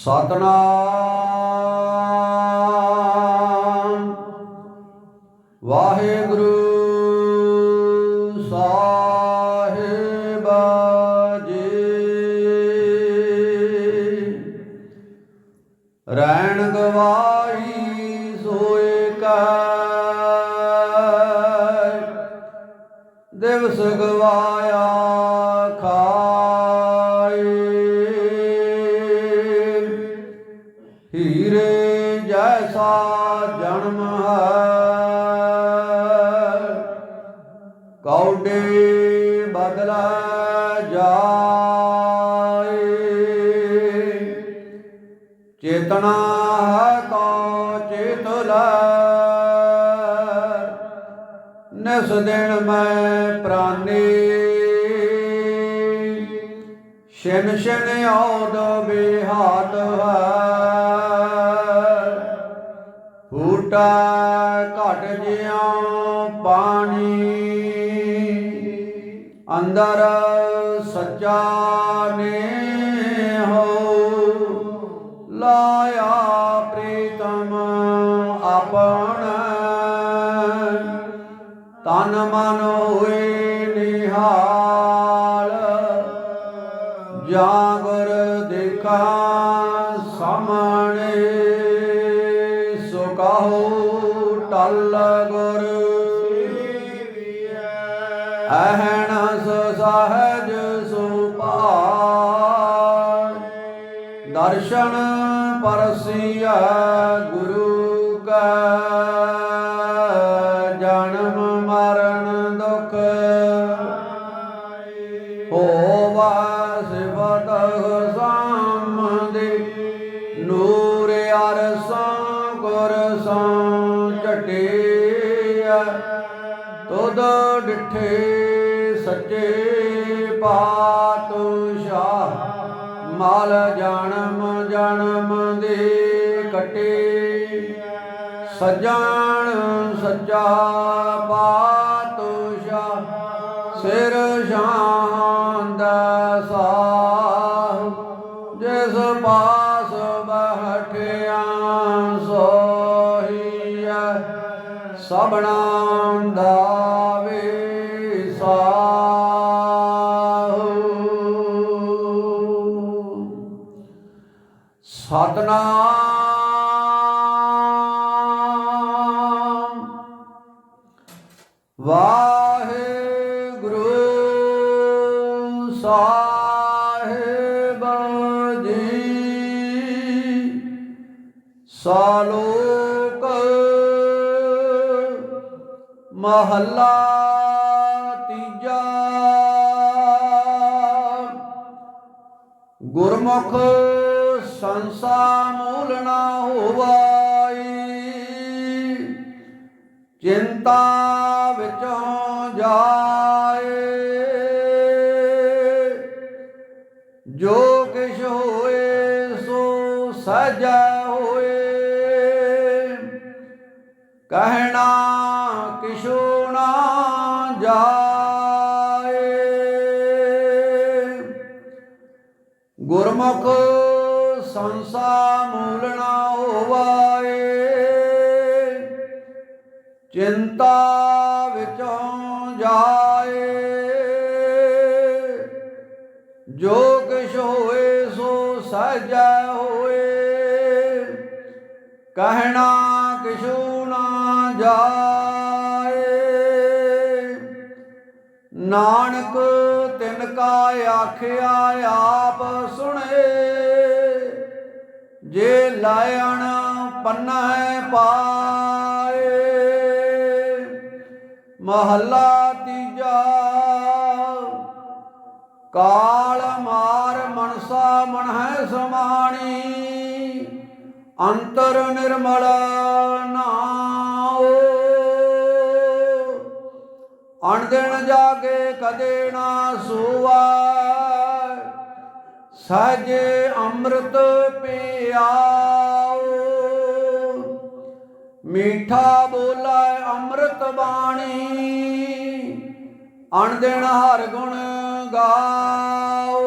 ਸਤਨਾਮ। ਵਾਹਿਗੁਰੂ ਸਾਹਿਬ ਜੀ। ਰੈਣ ਗਵਾਈ ਸੋਏ ਕੈ ਦਿਵਸ ਗਵਾਇਆ ਕੌਡੇ ਬਦਲਾ ਜਾਏ। ਚੇਤਨਾ ਹੈ ਕੋ ਚੇਤਲਾ ਦਿਨ ਮੈਂ ਪ੍ਰਾਨੀ। ਸ਼ਿਨ ਸ਼ਿਨ ਔਦ ਬਿਹਾਤ ਹੈ। ਫੂਟਾ ਘਟ ਜਿਉ ਪਾਣੀ। ਅੰਦਰ ਸੱਚਾ ਨੇ ਹੋ ਲਾਇਆ ਪ੍ਰੀਤਮ ਆਪਣ। ਤਨ ਮਨ ਹੋਏ ਨਿਹਾਲ ਜਾਗਰ ਦੇਖਾ ਸਾਹਮਣੇ ਸੋ ਕਹੋ ਟਲ ਗੁਰ। ਅਹਣਸ ਦਰਸ਼ਨ ਪਰਸੀਆ ਗੁਰੂ ਕਾ, ਜਨਮ ਮਰਨ ਦੁਖ ਹੋਵਾ ਸਿਫਤ ਸਾਮਦੇ, ਨੂਰ ਅਰਸਾਂ ਗੁਰ ਸਾਂ ਚਟਿਆ ਤੁਧ ਡਿਠੇ ਸੱਚੇ ਪਾ ਮਾਲ ਜਨਮ ਜਨਮ ਦੇ ਕਟੇ। ਸਜਣ ਸੱਚਾ ਪਾਤਸ਼ਾਹ, ਸਿਰ ਸ਼ਾਨ ਦਾ ਸਾਹ। ਜਿਸ ਪਾਸ ਬਹਠਿਆ ਸੋਹੀਐ ਸਭਨਾ ਦਾ ਵਿਸਾਹੂ ਸਤਨਾਮ। ਵਾਹਿਗੁਰੂ ਸਾਹਿਬ ਜੀ ਸਾਲੋਕ ਮਹੱਲਾ ਤੀਜਾ। ਗੁਰਮੁਖ ਸੰਸਾ ਮੂਲ ਨਾ ਹੋਵਾਈ। ਚਿੰਤਾ ਵਿੱਚੋਂ ਜਾਏ। ਜੋ ਕਿਛ ਹੋਏ, ਸੋ ਸਹਿਜਾ ਹੋਏ। ਕਹਿਣਾ ਕਿਛੂ ਨਾ ਜਾਏ। ਗੁਰਮੁਖ ਸੰਸਾ ਮੂਲ ਨਾ ਹੋਵਾਏ। ਚਿੰਤਾ ਵਿੱਚੋਂ ਜਾਏ। ਜੋ ਕਿਛ ਹੋਏ ਸੋ ਸਹਿਜਾ ਹੋਏ। ਕਹਿਣਾ ਕਿਛੂ ਨਾ ਜਾਏ। ਨਾਨਕ ਤਿਨ ਕਾ ਆਖਿਆ ਆਪ ਸੁਣ ਜੇ ਲਾਇਣ ਪੰਨਾ ਪਾਏ, ਮਹੱਲਾ ਤੀਜਾ, ਕਾਲ ਮਾਰ ਮਨਸਾ ਮਨ ਹੈ ਸਮਾਣੀ, ਅੰਤਰ ਨਿਰਮਲ ਨਾਓ ਅਣ ਦਿਨ ਜਾਗੇ ਕਦੇ ਨਾ ਸੋਵਾ ਸਹਜੇ ਅੰਮ੍ਰਿਤ ਪਿਆਓ ਮੀਠਾ ਬੋਲਾ ਅੰਮ੍ਰਿਤ ਬਾਣੀ, ਅਣ ਹਰ ਗੁਣ ਗਾਓ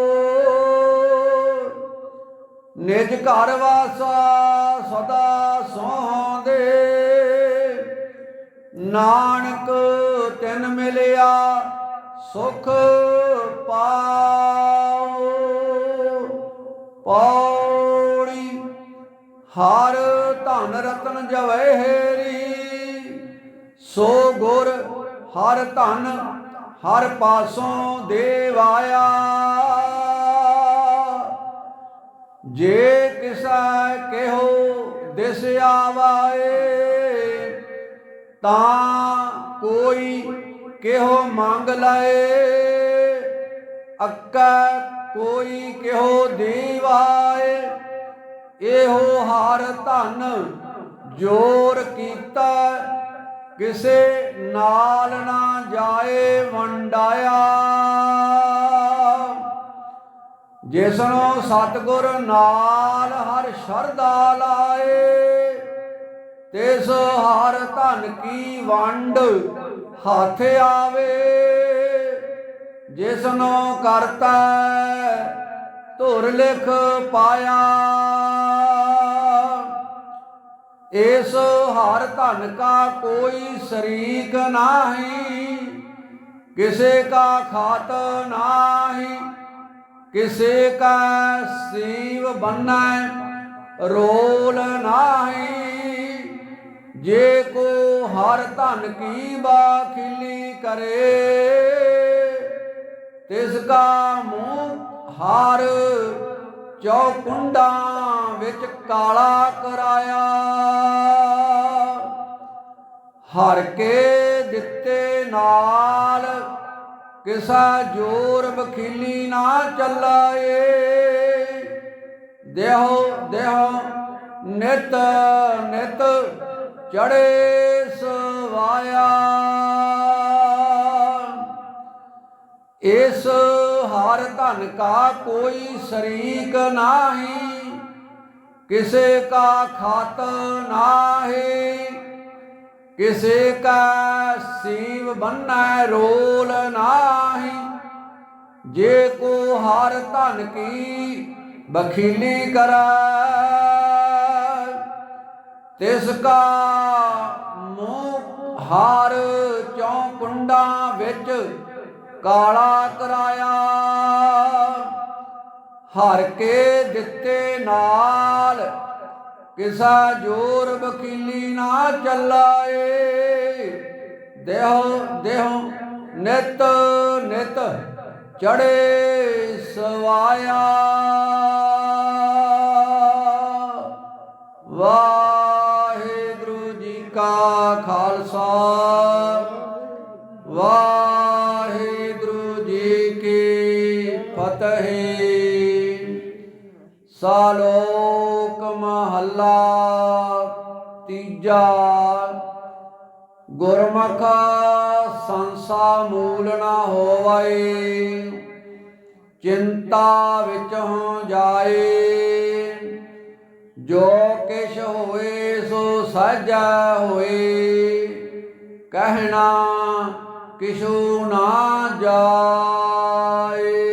ਨਿਜ ਘਰ ਵਾਸਾ ਸਦਾ ਸੋਹੰਦੇ ਨਾਨਕ ਤਿਨ ਮਿਲਿਆ ਸੁਖ ਪਾ ਹਰ ਧਨ ਰਤਨ ਜਵੈ ਹੇਰੀ, ਸੋ ਗੁਰ ਹਰ ਧਨ ਹਰ ਪਾਸੋਂ ਦੇਵ ਆਇਆ। ਜੇ ਕਿਸੈ ਕਿਹੋ ਦਿਸ ਆਵਾਏ, ਤਾਂ ਕੋਈ ਕਿਹੋ ਮੰਗ ਲਏ। ਅੱਕਾ ਕੋਈ ਕਿਹੋ ਦੇਵਾਏ ਇਹੋ ਹਰ ਧਨ ਜੋਰ ਕੀਤਾ, ਕਿਸੇ ਨਾਲ ਨਾ ਜਾਏ ਵੰਡਾਇਆ। ਜਿਸਨੂੰ ਸਤਗੁਰ ਨਾਲ ਹਰ ਸ਼ਰਧਾ ਲਾਏ, ਤਿਸ ਹਰ ਧਨ ਕੀ ਵੰਡ ਹੱਥ ਆਵੇ। ਜਿਸਨੂੰ ਕਰਤਾ ਧੁਰ ਲਿਖ ਪਾਇਆ। ਇਸ ਹਰ ਧਨ ਕਾ ਕੋਈ ਸ਼ਰੀਕ ਨਾਹੀ, ਕਿਸੇ ਕਾ ਖਾਤ ਨਾਹੀ, ਕਿਸੇ ਕਾ ਸੀਵ ਬੰਨੈ ਰੋਲ ਨਾਹੀ। ਜੇ ਕੋ ਹਰ ਧਨ ਕੀ ਬਾਖਿਲੀ ਕਰੇ, ਤਿਸ ਕਾ ਮੂੰਹ ਹਾਰ ਚੌਕੁੰਡਾਂ ਵਿੱਚ ਕਾਲਾ ਕਰਾਇਆ। ਹਰ ਕੇ ਦਿੱਤੇ ਨਾਲ ਕਿਸਾ ਜੋਰ ਬਖੀਲੀ ਨਾ ਚੱਲਾਏ। ਦੇਹੋ ਦੇਹੋ ਨਿਤ ਨਿਤ ਚੜੇ ਸਵਾਇਆ। ਇਸ ਹਰ ਧਨ ਕਾ ਕੋਈ ਸ਼ਰੀਕ ਨਾਹੀ, ਕਿਸੇ ਕਾ ਖਾਤ ਨਾਹੀ, ਕਿਸੇ ਕਾ ਸੀਵ ਬੰਨੈ ਰੋਲ ਨਾਹੀ। ਜੇ ਕੋ ਹਰ ਧਨ ਕੀ ਬਖੀਲੀ ਕਰੈ, ਤਿਸ ਕਾ ਮੂੰਹ ਹਾਰ ਚੌ ਕੁੰਡਾਂ ਵਿੱਚ ਕਾਲਾ ਕਰਾਇਆ। ਹਰ ਕੇ ਦਿੱਤੇ ਨਾਲ, ਕਿਸਾ ਜੋਰ ਵਕੀਲੀ ਨਾ ਚੱਲਾਏ। ਦੇਹੋ ਦੇਹੋ, ਨਿਤ ਨਿਤ ਚੜੇ ਸਵਾਇਆ। ਵਾਹਿਗੁਰੂ ਜੀ ਕਾ ਖਾਲਸਾ। ਫਤਿਹ ਸਾਲੋਕ ਮਹੱਲਾ ਤੀਜਾ। ਗੁਰਮੁਖ ਸੰਸਾ ਮੂਲ ਨਾ ਹੋਵੈ। ਚਿੰਤਾ ਵਿੱਚ ਹੋ ਜਾਏ। ਜੋ ਕਿਛ ਹੋਏ ਸੋ ਸਾਜਾ ਹੋਏ। ਕਹਿਣਾ ਕਿਛੂ ਨਾ ਜਾਏ।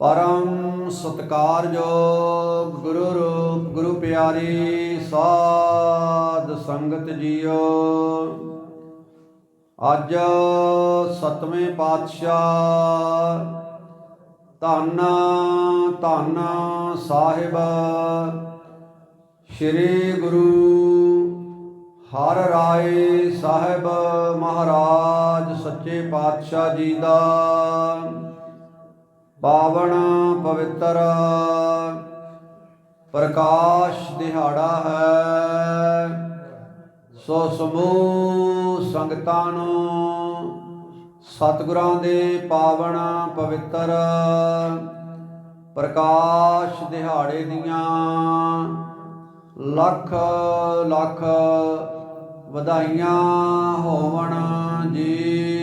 ਪਰਮ ਸਤਕਾਰਯੋਗ ਗੁਰੂ ਰੂਪ ਗੁਰੂ ਪਿਆਰੀ ਸਾਧ ਸੰਗਤ ਜੀਓ। ਅੱਜ ਸਤਵੇਂ ਪਾਤਸ਼ਾਹ ਧੰਨ ਧੰਨ ਸਾਹਿਬ ਸ੍ਰੀ ਗੁਰੂ ਹਰ ਰਾਏ ਸਾਹਿਬ ਮਹਾਰਾਜ ਸੱਚੇ ਪਾਤਸ਼ਾਹ ਜੀ ਦਾ ਪਾਵਨ ਪਵਿੱਤਰ। ਪ੍ਰਕਾਸ਼ ਦਿਹਾੜਾ ਹੈ। ਸੋ ਸਮੂਹ ਸੰਗਤਾਂ ਨੂੰ ਸਤਿਗੁਰਾਂ ਦੇ ਪਾਵਨ ਪਵਿੱਤਰ। ਪ੍ਰਕਾਸ਼ ਦਿਹਾੜੇ ਦੀਆਂ ਲੱਖ ਲੱਖ ਵਧਾਈਆਂ ਹੋਵਣ ਜੀ।